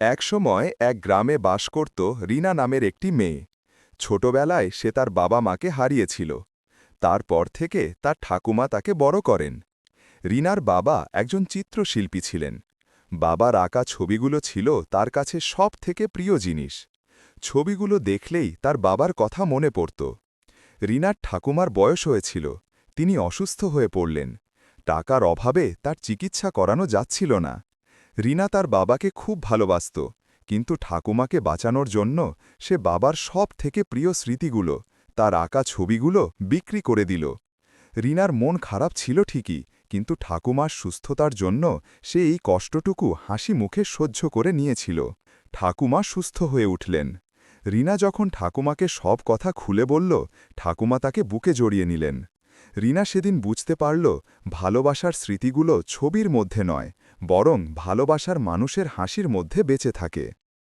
একসময় এক গ্রামে বাস করত রিনা নামের একটি মেয়ে। ছোটবেলায় সে তার বাবা মাকে হারিয়েছিল। তারপর থেকে তার ঠাকুমা তাকে বড় করেন। রিনার বাবা একজন চিত্রশিল্পী ছিলেন। বাবার আঁকা ছবিগুলো ছিল তার কাছে সব থেকে প্রিয় জিনিস। ছবিগুলো দেখলেই তার বাবার কথা মনে পড়ত। রিনার ঠাকুমার বয়স হয়েছিল। তিনি অসুস্থ হয়ে পড়লেন। টাকার অভাবে তার চিকিৎসা করানো যাচ্ছিল না। রিনা তার বাবাকে খুব ভালোবাসত, কিন্তু ঠাকুমাকে বাঁচানোর জন্য সে বাবার সব থেকে প্রিয় স্মৃতিগুলো, তার আঁকা ছবিগুলো বিক্রি করে দিল। রিনার মন খারাপ ছিল ঠিকই, কিন্তু ঠাকুমার সুস্থতার জন্য সে এই কষ্টটুকু হাসি মুখে সহ্য করে নিয়েছিল। ঠাকুমা সুস্থ হয়ে উঠলেন। রিনা যখন ঠাকুমাকে সব কথা খুলে বলল, ঠাকুমা তাকে বুকে জড়িয়ে নিলেন। রিনা সেদিন বুঝতে পারল, ভালোবাসার স্মৃতিগুলো ছবির মধ্যে নয় বরং ভালোবাসার মানুষের হাসির মধ্যে বেঁচে থাকে।